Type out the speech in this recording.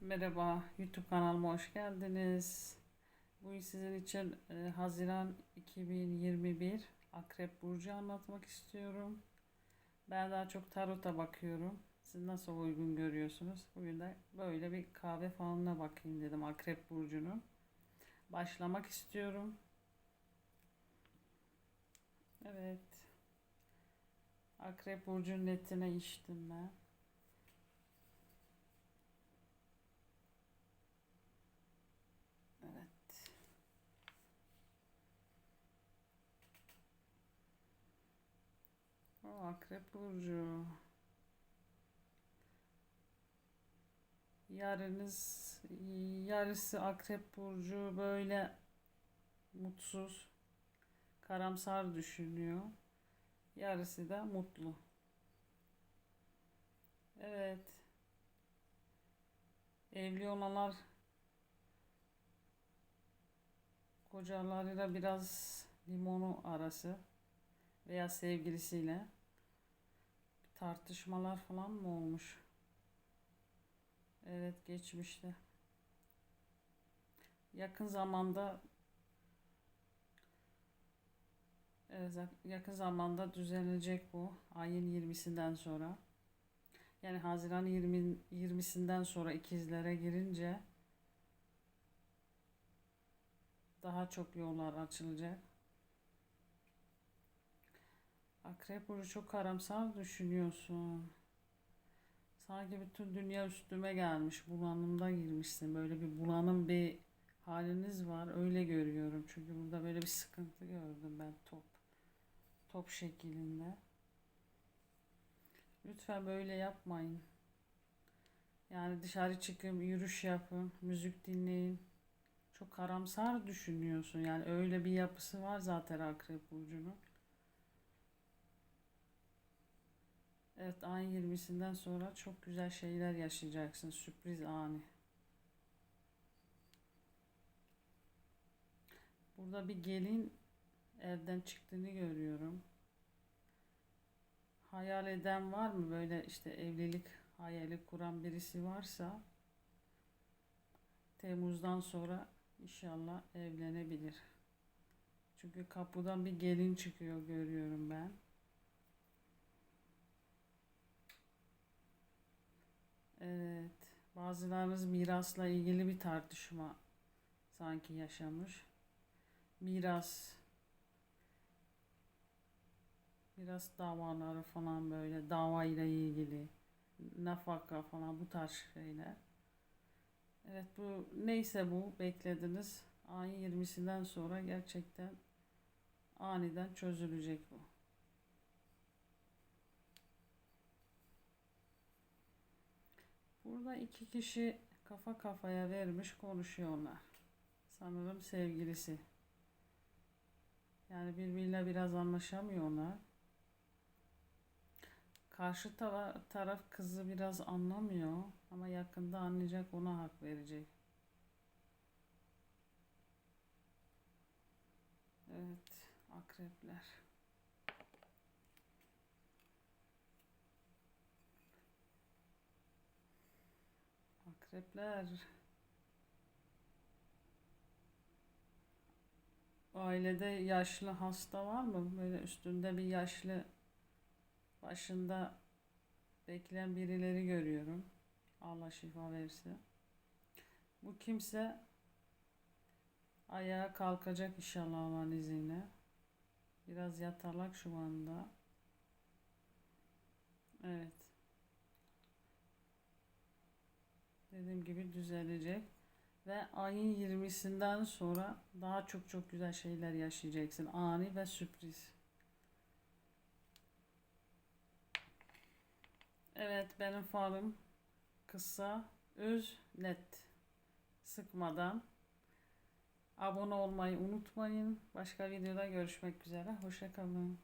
Merhaba, YouTube kanalıma hoş geldiniz. Bugün sizin için e, Haziran 2021 Akrep Burcu anlatmak istiyorum. Ben daha çok tarota bakıyorum. Siz nasıl uygun görüyorsunuz? Bugün de böyle bir kahve falına bakayım dedim Akrep Burcu'nun. Başlamak istiyorum. Evet. Akrep Burcu'nun netine içtim ben. Evet. O Akrep Burcu. Yarınız yarısı Akrep Burcu böyle mutsuz, karamsar düşünüyor. Yarısı da mutlu. Evet. Evli olanlar kocalarıyla biraz limonu arası veya sevgilisiyle tartışmalar falan mı olmuş? Evet geçmişte. Yakın zamanda evet, yakın zamanda düzelecek bu ayın 20'sinden sonra. Yani Haziran 20 20'sinden sonra ikizlere girince daha çok yollar açılacak. Akrep burcu çok karamsar düşünüyorsun. Sanki bütün dünya üstüme gelmiş, bulanımda girmişsin. Böyle bir bulanım bir haliniz var. Öyle görüyorum. Çünkü burada böyle bir sıkıntı gördüm ben top. Top şeklinde. Lütfen böyle yapmayın. Yani dışarı çıkın, yürüyüş yapın, müzik dinleyin. Çok karamsar düşünüyorsun. Yani öyle bir yapısı var zaten Akrep Burcu'nun. Evet ayın 20'sinden sonra çok güzel şeyler yaşayacaksın. Sürpriz ani. Burada bir gelin evden çıktığını görüyorum. Hayal eden var mı? Böyle işte evlilik hayali kuran birisi varsa Temmuz'dan sonra İnşallah evlenebilir. Çünkü kapıdan bir gelin çıkıyor görüyorum ben. Evet. Bazılarınız mirasla ilgili bir tartışma sanki yaşamış. Miras miras davaları falan böyle dava ile ilgili nafaka falan bu tarz şeyler. Evet bu neyse bu beklediniz. Ayın 20'sinden sonra gerçekten aniden çözülecek bu. Burada iki kişi kafa kafaya vermiş konuşuyorlar. Sanırım sevgilisi. Yani birbiriyle biraz anlaşamıyorlar. Karşı tara- taraf kızı biraz anlamıyor ama yakında anlayacak ona hak verecek. Evet, akrepler. Akrepler. Ailede yaşlı hasta var mı? Böyle üstünde bir yaşlı başında bekleyen birileri görüyorum. Allah şifa versin. Bu kimse ayağa kalkacak inşallah Allah'ın izniyle. Biraz yatalak şu anda. Evet. Dediğim gibi düzelecek. Ve ayın 20'sinden sonra daha çok çok güzel şeyler yaşayacaksın. Ani ve sürpriz. Evet benim falım kısa, öz, net. Sıkmadan. Abone olmayı unutmayın. Başka videoda görüşmek üzere. Hoşçakalın.